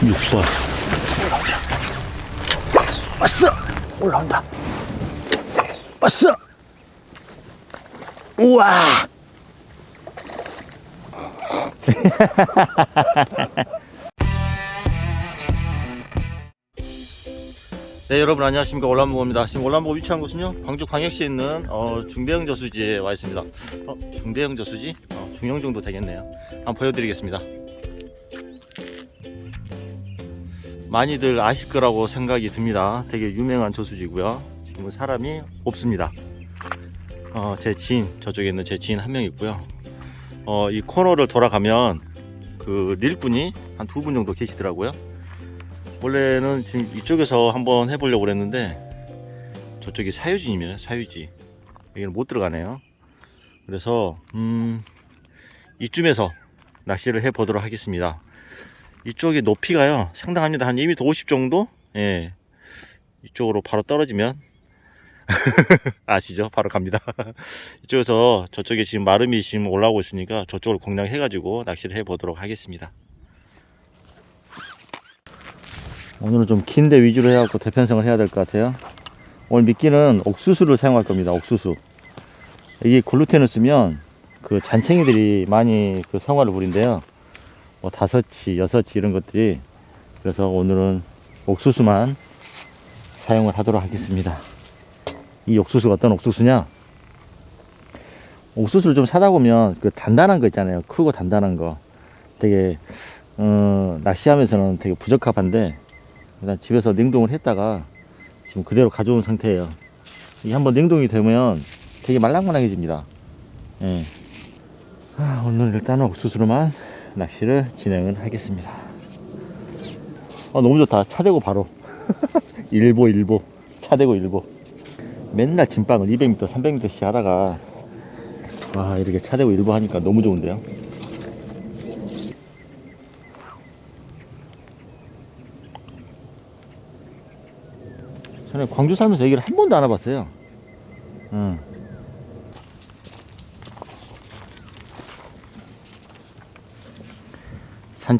6번. 왔어! 올라온다. 왔어! 우와! 네 여러분 안녕하십니까 올란보입니다 지금 올란보 위치한 곳은요 광주 광역시에 있는 어, 중대형 저수지에 와 있습니다 어, 중대형 저수지? 어, 중형 정도 되겠네요 한번 보여드리겠습니다 많이들 아실 거라고 생각이 듭니다. 되게 유명한 저수지고요. 지금은 사람이 없습니다. 어, 제 지인 저쪽에 있는 제 지인 한 명 있고요. 어, 이 코너를 돌아가면 그 릴분이 한 두 분 정도 계시더라고요. 원래는 지금 이쪽에서 한번 해보려고 그랬는데 저쪽이 사유지이면 사유지. 여기는 못 들어가네요. 그래서 음 이쯤에서 낚시를 해 보도록 하겠습니다 이쪽이 높이가요 상당합니다 한 2m 50 정도 예 이쪽으로 바로 떨어지면 아시죠 바로 갑니다 이쪽에서 저쪽에 지금 마름이 지금 올라오고 있으니까 저쪽을 공략해 가지고 낚시를 해 보도록 하겠습니다 오늘은 좀 긴데 위주로 해갖고 대편성을 해야 될 것 같아요. 오늘 미끼는 옥수수를 사용할 겁니다. 옥수수. 이게 글루텐을 쓰면 그 잔챙이들이 많이 그 성화를 부린대요. 뭐 다섯치, 여섯치 이런 것들이. 그래서 오늘은 옥수수만 사용을 하도록 하겠습니다. 이 옥수수가 어떤 옥수수냐? 옥수수를 좀 사다 보면 그 단단한 거 있잖아요. 크고 단단한 거. 되게 어, 낚시하면서는 되게 부적합한데 일단 집에서 냉동을 했다가 지금 그대로 가져온 상태예요. 이게 한번 냉동이 되면 되게 말랑말랑해집니다. 예. 아, 오늘 일단은 옥수수로만 낚시를 진행을 하겠습니다. 아, 너무 좋다. 차 대고 바로. 일보, 일보. 차 대고 일보. 맨날 진빵을 200m, 300m씩 하다가 와, 이렇게 차 대고 일보 하니까 너무 좋은데요. 저는 광주 살면서 여기를 한 번도 안 와봤어요. 응.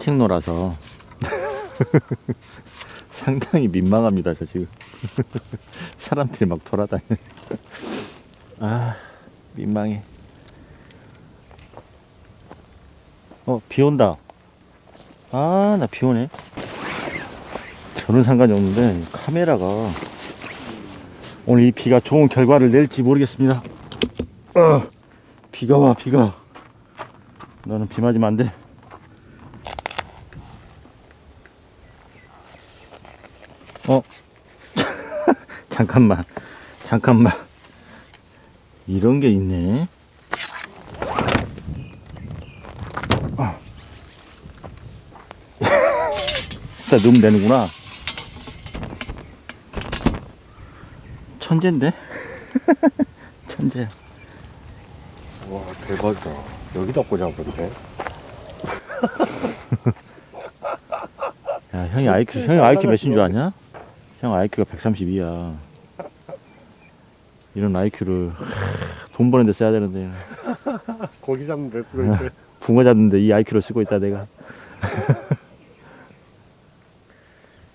산책로라서 상당히 민망합니다. 저 지금 사람들이 막 돌아다니. 아 민망해. 어 비 온다. 아 나 비 오네. 저는 상관이 없는데 카메라가 오늘 이 비가 좋은 결과를 낼지 모르겠습니다. 어, 비가 와, 비가. 너는 비 맞으면 안 돼. 어? 잠깐만, 잠깐만. 이런 게 있네. 아. 다 넣으면 되는구나. 천재인데? 천재야. 와 대박이다 여기다 꽂아버리네 야, 형이 IQ, 형이 IQ 몇인 줄 아냐? 형 IQ가 132야. 이런 IQ를 돈 버는 데 써야 되는데. 고기 잡는 데 쓰고 있어요 붕어 잡는데 이 IQ를 쓰고 있다, 내가.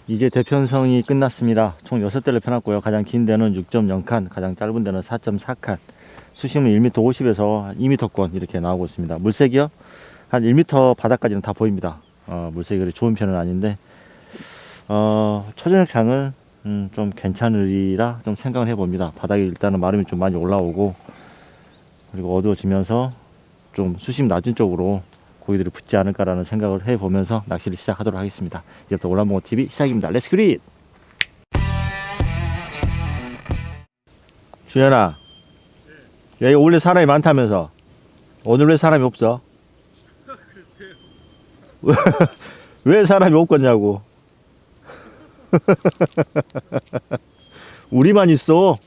이제 대편성이 끝났습니다. 총 6대를 펴놨고요. 가장 긴 데는 6.0칸, 가장 짧은 데는 4.4칸. 수심은 1m 50에서 2m권 이렇게 나오고 있습니다. 물색이요? 한 1m 바닥까지는 다 보입니다. 어, 물색이 그리 좋은 편은 아닌데, 어, 초저녁 장은 음, 좀 괜찮으리라 좀 생각을 해봅니다. 바닥이 일단은 마름이 좀 많이 올라오고, 그리고 어두워지면서 좀 수심 낮은 쪽으로 고기들이 붙지 않을까라는 생각을 해보면서 낚시를 시작하도록 하겠습니다. 이제부터 올라봉어 TV 시작입니다. 렛츠 그릿! 주연아, 여기 원래 사람이 많다면서 오늘 왜 사람이 없어? 왜, 왜 사람이 없겠냐고. 우리만 있어.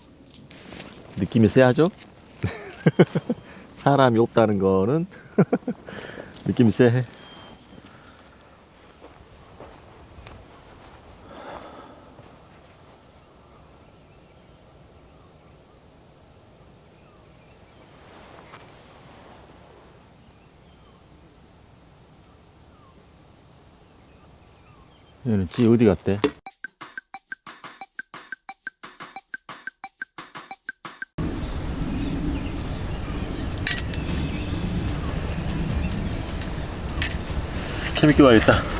느낌이 세하죠? 사람이 없다는 거는 느낌이 쎄 얘는 지 어디 갔대? 재밌게 봐야겠다.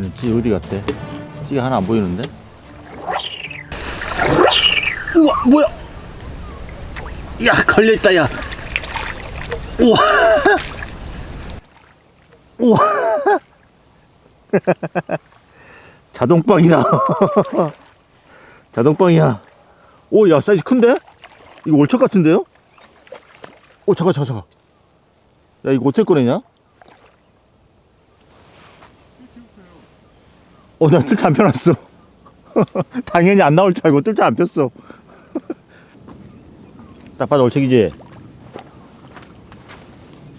얘는 지 어디 갔대? 찌가 하나 안 보이는데? 우와 뭐야? 야 걸려있다 야 우와 우와 자동빵이야 오야 사이즈 큰데? 이거 월척 같은데요? 오 잠깐 잠깐 잠깐 야 이거 어떻게 꺼내냐? 어, 나 뜰채 안 펴놨어. 당연히 안 나올 줄 알고 뜰채 안 폈어. 딱 봐도 올책이지?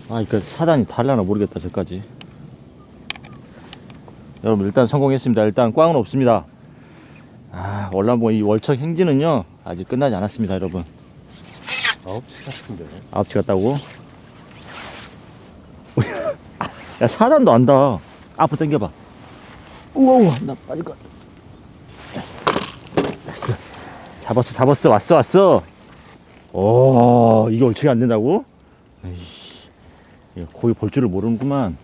아, 이거 사단이 달라나 모르겠다, 저까지. 여러분, 일단 성공했습니다. 일단 꽝은 없습니다. 아, 월남봉 이 월척 행진은요, 아직 끝나지 않았습니다, 여러분. 9시 같은데. 아홉치 갔다고? 야, 사단도 안다. 앞으로 당겨봐. 우와, 나것 같아. 됐어. 잡았어, 잡았어. 왔어, 왔어. 오, 이게 얼척이 안 된다고? 에이씨. 이거 고기 볼 줄을 모르는구만.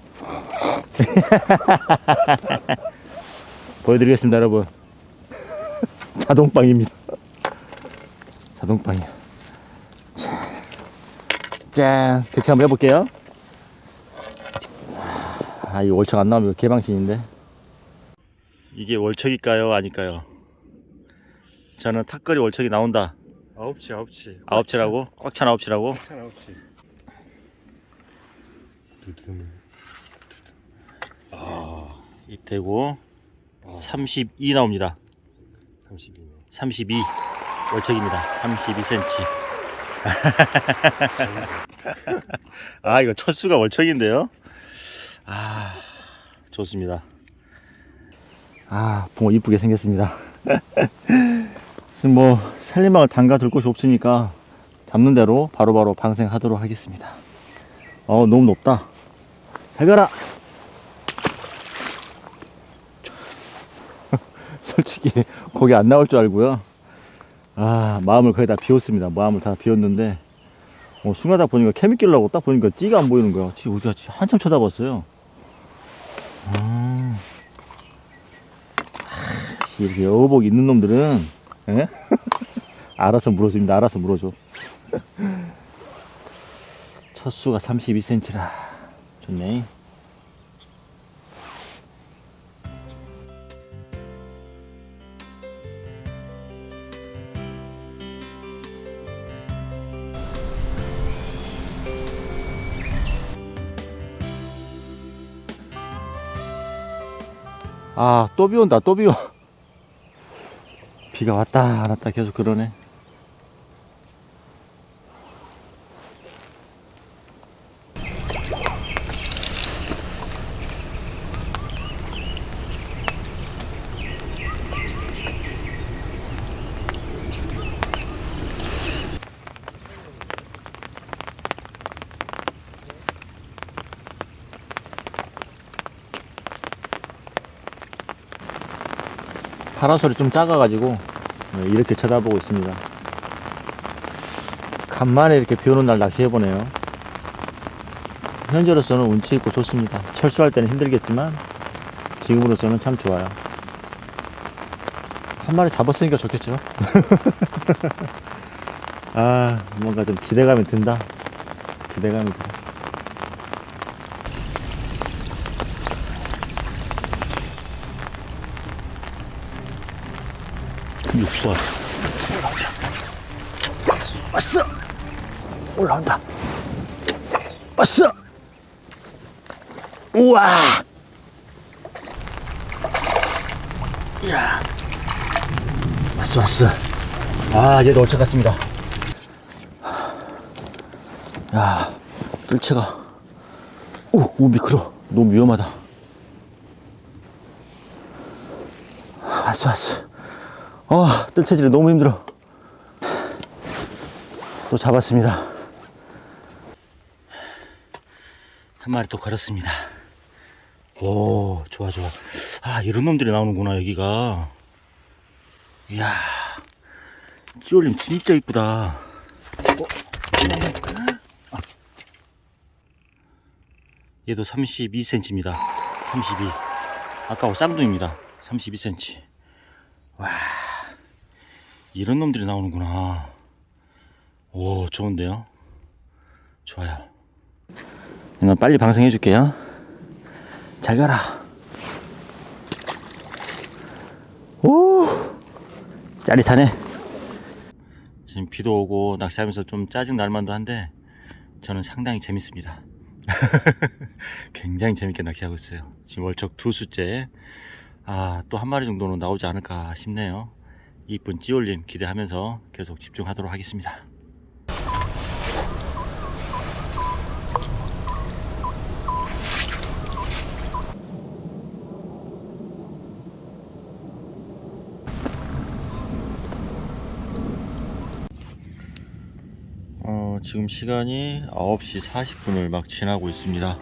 보여드리겠습니다, 여러분. 자동빵입니다. 자동빵이야. 짠 대체 한번 해볼게요 아 이거 월척 안 나오면 개방신인데 이게 월척일까요? 아닐까요? 저는 탁거리 월척이 나온다. 9시, 9시. 아홉치라고? 꽉찬 아홉치라고? 찬 9시. 두둔. 입 대고 아, 32 나옵니다. 32네. 32 월척입니다. 32cm 아 이거 첫 수가 월척인데요? 아 좋습니다 아 붕어 이쁘게 생겼습니다. 지금 뭐 살림막을 담가 둘 곳이 없으니까 잡는 대로 바로 바로 방생하도록 하겠습니다. 어 너무 높다. 잘 가라! 솔직히 거기 안 나올 줄 알고요. 아 마음을 거의 다 비웠습니다. 마음을 다 비웠는데. 어, 순간다 보니까 케미 끼려고 딱 보니까 찌가 안 보이는 거야. 찌 어디 갔지 한참 쳐다봤어요. 아, 이렇게 여복 있는 놈들은 에? 알아서 물어줍니다 알아서 물어줘 첫 수가 32cm라 좋네 아, 또 비 온다, 또 비 와. 비가 왔다, 안 왔다, 계속 그러네. 파라솔이 좀 작아가지고 네, 이렇게 쳐다보고 있습니다. 간만에 이렇게 비 오는 날 낚시해보네요. 현재로서는 운치 있고 좋습니다. 철수할 때는 힘들겠지만 지금으로서는 참 좋아요. 한 마리 잡았으니까 좋겠죠. 아 뭔가 좀 기대감이 든다. 기대감이 들어. 육수 왔어. 올라온다. 왔어. 우와. 야. 왔어 왔어. 아 얘도 얼척 같습니다. 야 뜰채가. 오, 오 미끄러. 너무 위험하다. 왔어, 왔어. 아, 뜰채질이 너무 힘들어. 또 잡았습니다. 한 마리 또 걸었습니다. 오, 좋아, 좋아. 아, 이런 놈들이 나오는구나, 여기가. 이야, 찌올림 진짜 이쁘다. 얘도 32cm입니다. 32. 아까 쌍둥이입니다. 32cm. 와, 이런 놈들이 나오는구나. 오, 좋은데요? 좋아요. 누나 빨리 방생해 줄게요. 잘 가라. 오, 짜릿하네. 지금 비도 오고 낚시하면서 좀 짜증 날 만도 한데 저는 상당히 재밌습니다. 굉장히 재밌게 낚시하고 있어요. 지금 월척 두 수째. 아, 또 한 마리 정도는 나오지 않을까 싶네요. 이쁜 찌올림 기대하면서 계속 집중하도록 하겠습니다. 어, 지금 시간이 9시 40분을 막 지나고 있습니다.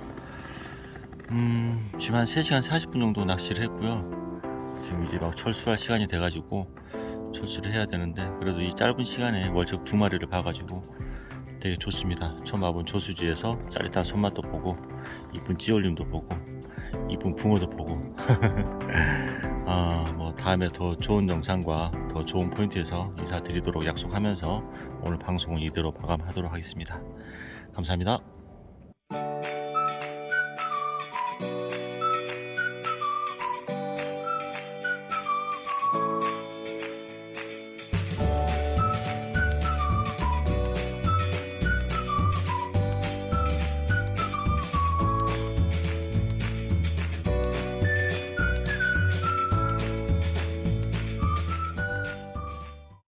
음, 지금 한 3시간 40분 정도 낚시를 했고요. 지금 이제 막 철수할 시간이 돼가지고 철수를 해야 되는데 그래도 이 짧은 시간에 월척 두 마리를 봐가지고 되게 좋습니다. 처음 와본 저수지에서 짜릿한 손맛도 보고 이쁜 찌올림도 보고 이쁜 붕어도 보고 아, 뭐 다음에 더 좋은 영상과 더 좋은 포인트에서 인사드리도록 약속하면서 오늘 방송은 이대로 마감하도록 하겠습니다. 감사합니다.